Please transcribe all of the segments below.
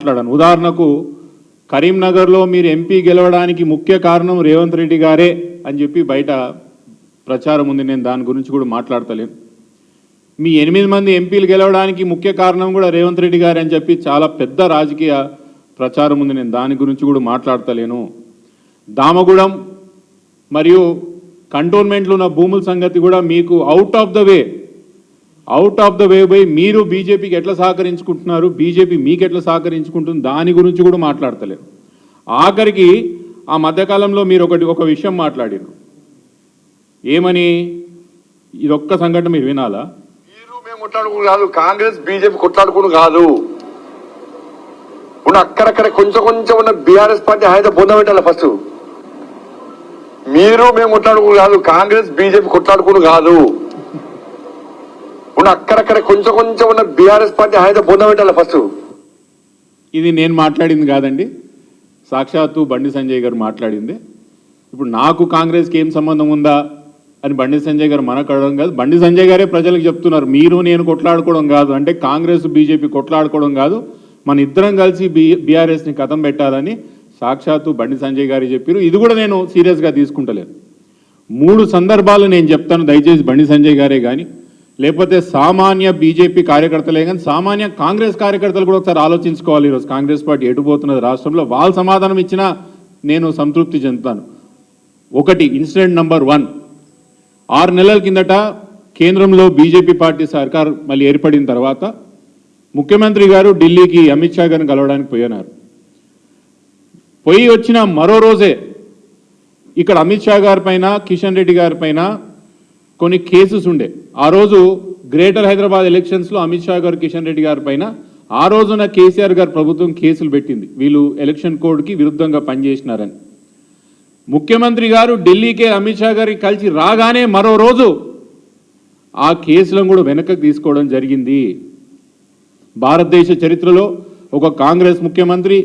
మాట్లాడాను. ఉదాహరణకు కరీంనగర్లో మీరు ఎంపీ గెలవడానికి ముఖ్య కారణం రేవంత్ రెడ్డి గారే అని చెప్పి బయట ప్రచారం ఉంది. నేను దాని గురించి కూడా మాట్లాడతలేను. మీ ఎనిమిది మంది ఎంపీలు గెలవడానికి ముఖ్య కారణం కూడా రేవంత్ రెడ్డి గారే అని చెప్పి చాలా పెద్ద రాజకీయ ప్రచారం ఉంది. నేను దాని గురించి కూడా మాట్లాడతలేను. దామగూడెం మరియు కంటోన్మెంట్లో ఉన్న భూముల సంగతి కూడా మీకు out of the way out of the way by మీరు బీజేపీకి ఎట్లా సహకరించుకుంటున్నారు? బీజేపీ మీకు ఎట్లా సహకరించుకుంటుంది? దాని గురించి కూడా మాట్లాడతలేరు. ఆఖరికి ఆ మధ్యకాలంలో మీరు ఒకటి ఒక విషయం మాట్లాడారు ఏమని? ఇదొక్క సంఘటన మీరు వినాలా? మీరు మేము కొట్లాడుకుని కాదు. కాంగ్రెస్ బీజేపీ కొట్లాడుకుని కాదు. ఉన్న అక్కడక్కడ కొంచెం కొంచెం ఉన్న బీఆర్ఎస్ పార్టీ హైదరాబాద్ పొందబెట్టాలి ఫస్ట్. మీరు మేము కొట్లాడుకుని కాదు. కాంగ్రెస్ బీజేపీ కొట్లాడుకుని కాదు. ఉన్న అక్కడక్కడ కొంచెం కొంచెం ఉన్న బీఆర్ఎస్ పార్టీ హైదరాబాద్ బొంద పెట్టాలి ఫస్ట్. ఇది నేను మాట్లాడింది కాదండి. సాక్షాత్తు బండి సంజయ్ గారు మాట్లాడింది. ఇప్పుడు నాకు కాంగ్రెస్కి ఏం సంబంధం ఉందా అని బండి సంజయ్ గారు మనకు అడగడం కాదు. బండి సంజయ్ గారే ప్రజలకు చెప్తున్నారు. మీరు నేను కొట్లాడుకోవడం కాదు. అంటే కాంగ్రెస్ బీజేపీ కొట్లాడుకోవడం కాదు. మన ఇద్దరం కలిసి బీ బీఆర్ఎస్ని కథం పెట్టాలని సాక్షాత్తు బండి సంజయ్ గారు చెప్పారు. ఇది కూడా నేను సీరియస్గా తీసుకుంటలేను మూడు సందర్భాలు నేను చెప్తాను. దయచేసి బండి సంజయ్ గారే కానీ లేకపోతే సామాన్య బీజేపీ కార్యకర్తలే కానీ సామాన్య కాంగ్రెస్ కార్యకర్తలు కూడా ఒకసారి ఆలోచించుకోవాలి. ఈరోజు కాంగ్రెస్ పార్టీ ఎటుపోతున్నది రాష్ట్రంలో వాళ్ళు సమాధానం ఇచ్చినా నేను సంతృప్తి చెందుతాను. ఒకటి ఇన్సిడెంట్ నంబర్ వన్. ఆరు నెలల కిందట కేంద్రంలో బీజేపీ పార్టీ సర్కార్ మళ్ళీ ఏర్పడిన తర్వాత ముఖ్యమంత్రి గారు ఢిల్లీకి అమిత్ షా గారిని కలవడానికి పోయినారు. పోయి వచ్చిన మరో రోజే ఇక్కడ అమిత్ షా గారి పైన కిషన్ రెడ్డి గారి పైన కొన్ని కేసెస్ ఉండే. ఆ రోజు గ్రేటర్ హైదరాబాద్ ఎలక్షన్స్లో అమిత్ షా గారు కిషన్ రెడ్డి గారి పైన ఆ రోజున కేసీఆర్ గారు ప్రభుత్వం కేసులు పెట్టింది. వీళ్ళు ఎలక్షన్ కోడ్కి విరుద్ధంగా పనిచేసినారని. ముఖ్యమంత్రి గారు ఢిల్లీకే అమిత్ షా గారికి కలిసి రాగానే మరో రోజు ఆ కేసులను కూడా వెనక్కి తీసుకోవడం జరిగింది. భారతదేశ చరిత్రలో ఒక కాంగ్రెస్ ముఖ్యమంత్రి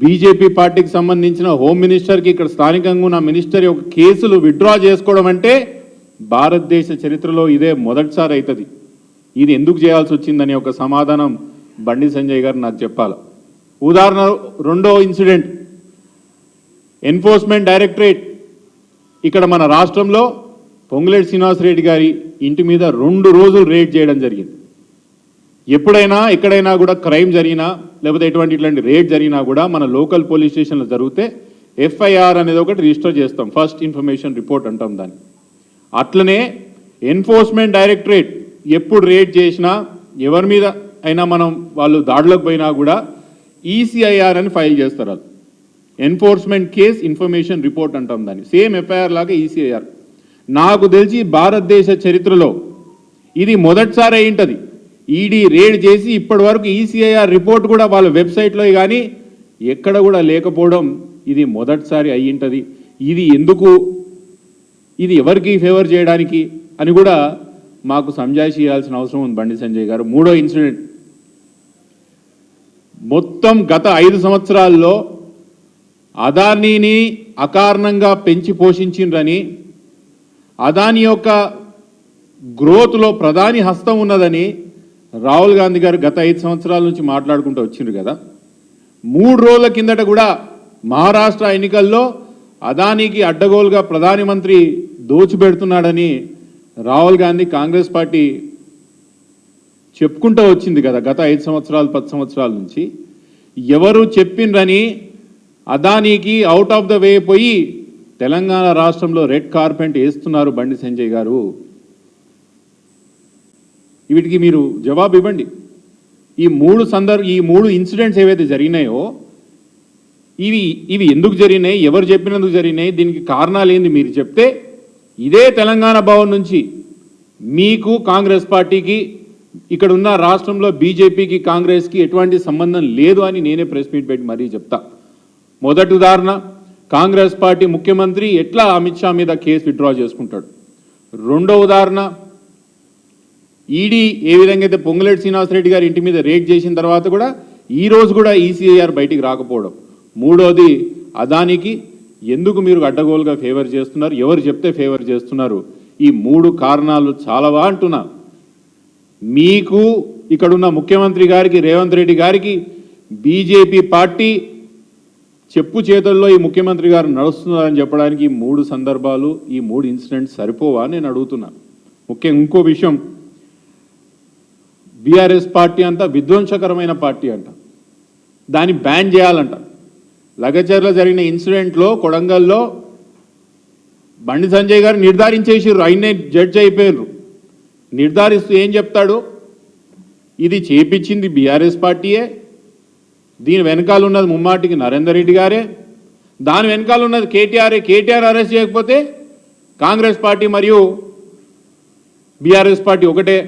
బీజేపీ పార్టీకి సంబంధించిన హోమ్ మినిస్టర్కి ఇక్కడ స్థానికంగా ఉన్న మినిస్టర్ యొక్క కేసులు విత్డ్రా చేసుకోవడం అంటే భారతదేశ చరిత్రలో ఇదే మొదటిసారి అవుతుంది ఇది ఎందుకు చేయాల్సి వచ్చిందనే ఒక సమాధానం బండి సంజయ్ గారు నాకు చెప్పాలి. ఉదాహరణ రెండో ఇన్సిడెంట్. Enforcement directorate. ఇక్కడ మన రాష్ట్రంలో పొంగులేటి శ్రీనివాసరెడ్డి గారి ఇంటి మీద రెండు రోజులు రేడ్ చేయడం జరిగింది. ఎప్పుడైనా ఎక్కడైనా కూడా క్రైమ్ జరిగినా లేకపోతే ఎటువంటి ఇట్లాంటి రేడ్ జరిగినా కూడా మన లోకల్ పోలీస్ స్టేషన్లో జరిగితే ఎఫ్ఐఆర్ అనేది ఒకటి రిజిస్టర్ చేస్తాం. ఫస్ట్ ఇన్ఫర్మేషన్ రిపోర్ట్ అంటాం దాన్ని. అట్లనే ఎన్ఫోర్స్మెంట్ డైరెక్టరేట్ ఎప్పుడు రేట్ చేసినా ఎవరి మీద అయినా మనం వాళ్ళు దాడులకు పోయినా కూడా ఈసీఐఆర్ అని ఫైల్ చేస్తారు అది ఎన్ఫోర్స్మెంట్ కేస్ ఇన్ఫర్మేషన్ రిపోర్ట్ అంటాం దాన్ని. సేమ్ ఎఫ్ఐఆర్ లాగా ఈసీఐఆర్. నాకు తెలిసి భారతదేశ చరిత్రలో ఇది మొదటిసారి అయింటది ఈడీ రేడ్ చేసి ఇప్పటి వరకు ఈసీఐఆర్ రిపోర్ట్ కూడా వాళ్ళ వెబ్సైట్లో కానీ ఎక్కడ కూడా లేకపోవడం ఇది మొదటిసారి అయ్యింటది ఇది ఎందుకు ఇది ఎవరికి ఫేవర్ చేయడానికి అని కూడా మాకు సంజాయిషి చేయాల్సిన అవసరం ఉంది బండి సంజయ్ గారు. మూడో ఇన్సిడెంట్ మొత్తం గత ఐదు సంవత్సరాల్లో అదానీని అకారణంగా పెంచి పోషించిండ్రని అదాని యొక్క గ్రోత్లో ప్రధాని హస్తం ఉన్నదని రాహుల్ గాంధీ గారు గత ఐదు సంవత్సరాల నుంచి మాట్లాడుకుంటూ వచ్చిండ్రు కదా. మూడు రోజుల కిందట కూడా మహారాష్ట్ర ఎన్నికల్లో అదానికి అడ్డగోలుగా ప్రధానమంత్రి దోచిపెడుతున్నాడని రాహుల్ గాంధీ కాంగ్రెస్ పార్టీ చెప్పుకుంటూ వచ్చింది కదా గత ఐదు సంవత్సరాలు పది సంవత్సరాల నుంచి. ఎవరు చెప్పిండ్రని అదానీకి అవుట్ ఆఫ్ ద వే పోయి తెలంగాణ రాష్ట్రంలో రెడ్ కార్పెంట్ వేస్తున్నారు బండి సంజయ్ గారు. వీటికి మీరు జవాబు ఇవ్వండి. ఈ మూడు సందర్భ ఈ మూడు ఇన్సిడెంట్స్ ఏవైతే జరిగినాయో ఇవి ఇవి ఎందుకు జరిగినాయి ఎవరు చెప్పినందుకు జరిగినాయి దీనికి కారణాలు ఏంది మీరు చెప్తే ఇదే తెలంగాణ భవన్ నుంచి మీకు కాంగ్రెస్ పార్టీకి ఇక్కడ ఉన్న రాష్ట్రంలో బీజేపీకి కాంగ్రెస్కి ఎటువంటి సంబంధం లేదు అని నేనే ప్రెస్ మీట్ పెట్టి మరీ చెప్తా. మొదటి ఉదాహరణ కాంగ్రెస్ పార్టీ ముఖ్యమంత్రి ఎట్లా అమిత్ షా మీద కేసు విత్డ్రా చేసుకుంటాడు? రెండో ఉదాహరణ ఈడీ ఏ విధంగా అయితే పొంగులేటి శ్రీనివాసరెడ్డి గారి ఇంటి మీద రేట్ చేసిన తర్వాత కూడా ఈ రోజు కూడా ఈసీఐఆర్ బయటికి రాకపోవడం. మూడోది అదానికి ఎందుకు మీరు అడ్డగోలుగా ఫేవర్ చేస్తున్నారు? ఎవరు చెప్తే ఫేవర్ చేస్తున్నారు? ఈ మూడు కారణాలు చాలావా అంటున్నా. మీకు ఇక్కడున్న ముఖ్యమంత్రి గారికి రేవంత్ రెడ్డి గారికి బీజేపీ పార్టీ చెప్పు చేతుల్లో ఈ ముఖ్యమంత్రి గారు నడుస్తున్నారని చెప్పడానికి ఈ మూడు సందర్భాలు ఈ మూడు ఇన్సిడెంట్స్ సరిపోవా నేను అడుగుతున్నా. ముఖ్యం ఇంకో విషయం. బీఆర్ఎస్ పార్టీ అంతా విధ్వంసకరమైన పార్టీ అంట. దాన్ని బ్యాన్ చేయాలంట. లగచర్ల జరిగిన ఇన్సిడెంట్లో కొడంగల్లో బండి సంజయ్ గారు నిర్ధారించేసారు ఆయన్నే జడ్జ్ అయిపోయారు నిర్ధారిస్తూ ఏం చెప్తాడు? ఇది చేపించింది బీఆర్ఎస్ పార్టీయే. దీని వెనకాల ఉన్నది ముమ్మాటికి నరేందర్ రెడ్డి గారే. దాని వెనకాల ఉన్నది కేటీఆర్ఏ కేటీఆర్ అరెస్ట్ చేయకపోతే కాంగ్రెస్ పార్టీ మరియు బీఆర్ఎస్ పార్టీ ఒకటే.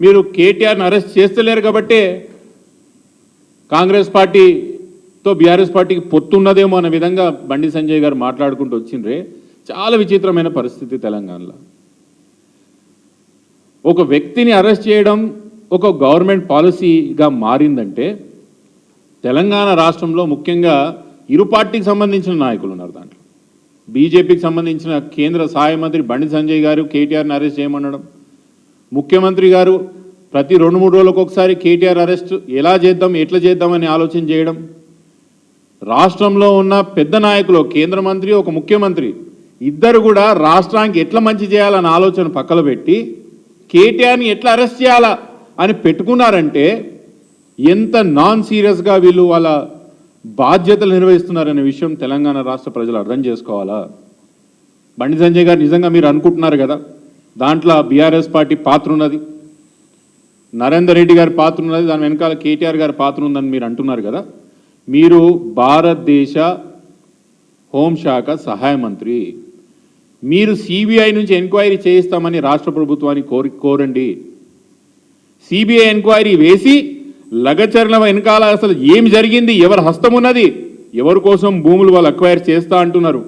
మీరు కేటీఆర్ని అరెస్ట్ చేస్తలేరు కాబట్టే కాంగ్రెస్ పార్టీ తో బీఆర్ఎస్ పార్టీకి పొత్తున్నదేమో అనే విధంగా బండి సంజయ్ గారు మాట్లాడుకుంటూ వచ్చిండ్రే. చాలా విచిత్రమైన పరిస్థితి తెలంగాణలో. ఒక వ్యక్తిని అరెస్ట్ చేయడం ఒక గవర్నమెంట్ పాలసీగా మారిందంటే తెలంగాణ రాష్ట్రంలో ముఖ్యంగా ఇరు పార్టీకి సంబంధించిన నాయకులు ఉన్నారు దాంట్లో. బీజేపీకి సంబంధించిన కేంద్ర సహాయ మంత్రి బండి సంజయ్ గారు కేటీఆర్ని అరెస్ట్ చేయమనడం. ముఖ్యమంత్రి గారు ప్రతి రెండు మూడు రోజులకు ఒకసారి కేటీఆర్ అరెస్ట్ ఎలా చేద్దాం ఎట్లా చేద్దామని ఆలోచన చేయడం. రాష్ట్రంలో ఉన్న పెద్ద నాయకులు కేంద్ర మంత్రి ఒక ముఖ్యమంత్రి ఇద్దరు కూడా రాష్ట్రానికి ఎట్లా మంచి చేయాలన్న ఆలోచన పక్కన పెట్టి కేటీఆర్ని ఎట్లా అరెస్ట్ చేయాలా అని పెట్టుకున్నారంటే ఎంత నాన్ సీరియస్గా వీళ్ళు వాళ్ళ బాధ్యతలు నిర్వహిస్తున్నారనే విషయం తెలంగాణ రాష్ట్ర ప్రజలు అర్థం చేసుకోవాలా? బండి సంజయ్ గారు నిజంగా మీరు అనుకుంటున్నారు కదా దాంట్లో బీఆర్ఎస్ పార్టీ పాత్ర ఉన్నది నరేందర్ రెడ్డి గారి పాత్ర ఉన్నది దాని వెనకాల కేటీఆర్ గారి పాత్ర ఉందని మీరు అంటున్నారు కదా మీరు భారతదేశ హోంశాఖ సహాయ మంత్రి. మీరు సిబిఐ నుంచి ఎంక్వైరీ చేయిస్తామని రాష్ట్ర ప్రభుత్వాన్ని కోరి కోరండి. సిబిఐ ఎంక్వైరీ వేసి లగచర్ల వెనకాల అసలు ఏమి జరిగింది ఎవరి హస్తం ఉన్నది ఎవరి కోసం భూములు వాళ్ళు అక్వైర్ చేస్తా అంటున్నారు.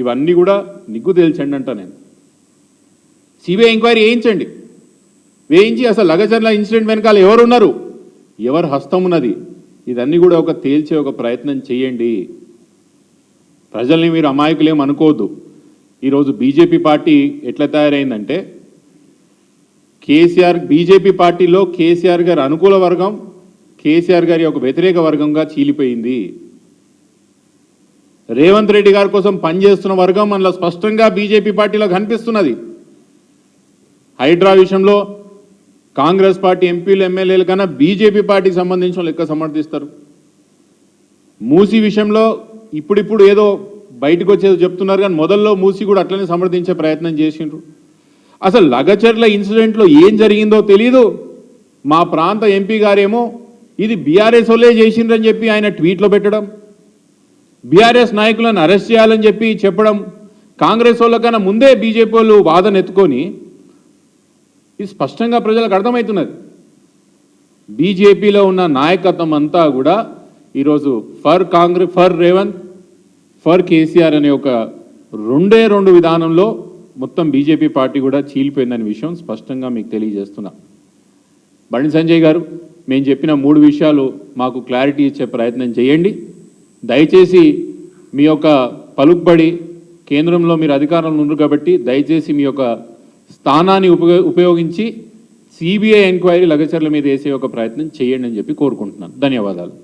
ఇవన్నీ కూడా నిగ్గు తేల్చండి అంట నేను. సిబిఐ ఎంక్వైరీ వేయించండి. వేయించి అసలు లగచర్ల ఇన్సిడెంట్ వెనకాల ఎవరు ఉన్నారు ఎవరు హస్తం ఉన్నది ఇదన్నీ కూడా ఒక తేల్చే ఒక ప్రయత్నం చేయండి. ప్రజల్ని మీరు అమాయకులేం అనుకోవద్దు. ఈరోజు బీజేపీ పార్టీ ఎట్లా తయారైందంటే కేసీఆర్ బీజేపీ పార్టీలో కేసీఆర్ గారి అనుకూల వర్గం కేసీఆర్ గారి ఒక వ్యతిరేక వర్గంగా చీలిపోయింది. రేవంత్ రెడ్డి గారి కోసం పనిచేస్తున్న వర్గం మనలో స్పష్టంగా బీజేపీ పార్టీలో కనిపిస్తున్నది. హైడ్రా విషయంలో కాంగ్రెస్ పార్టీ ఎంపీలు ఎమ్మెల్యేల కన్నా బీజేపీ పార్టీకి సంబంధించిన వాళ్ళు ఎక్కువ సమర్థిస్తారు. మూసీ విషయంలో ఇప్పుడిప్పుడు ఏదో బయటకు వచ్చేది చెప్తున్నారు కానీ మొదల్లో మూసి కూడా అట్లనే సమర్థించే ప్రయత్నం చేసిండ్రు. అసలు లగచర్ల ఇన్సిడెంట్లో ఏం జరిగిందో తెలీదు. మా ప్రాంత ఎంపీ గారేమో ఇది బీఆర్ఎస్ వాళ్ళే చేసిండ్రని చెప్పి ఆయన ట్వీట్లో పెట్టడం బీఆర్ఎస్ నాయకులను అరెస్ట్ చేయాలని చెప్పి చెప్పడం కాంగ్రెస్ వాళ్ళకన్నా ముందే బీజేపీ వాళ్ళు వాదన ఎత్తుకొని ఇది స్పష్టంగా ప్రజలకు అర్థమవుతున్నది. బీజేపీలో ఉన్న నాయకత్వం అంతా కూడా ఈరోజు for Congress for Revanth for KCR అనే ఒక రెండే రెండు విధానంలో మొత్తం బీజేపీ పార్టీ కూడా చీలిపోయిందనే విషయం స్పష్టంగా మీకు తెలియజేస్తున్నా. బండి సంజయ్ గారు మేము చెప్పిన మూడు విషయాలు మాకు క్లారిటీ ఇచ్చే ప్రయత్నం చేయండి. దయచేసి మీ యొక్క పలుకుబడి కేంద్రంలో మీరు అధికారంలో ఉన్నారు కాబట్టి దయచేసి మీ యొక్క స్థానాన్ని ఉపయోగ ఉపయోగించి సిబిఐ ఎంక్వైరీ లగచర్ల మీద వేసే ఒక ప్రయత్నం చేయండి అని చెప్పి కోరుకుంటున్నాను. ధన్యవాదాలు.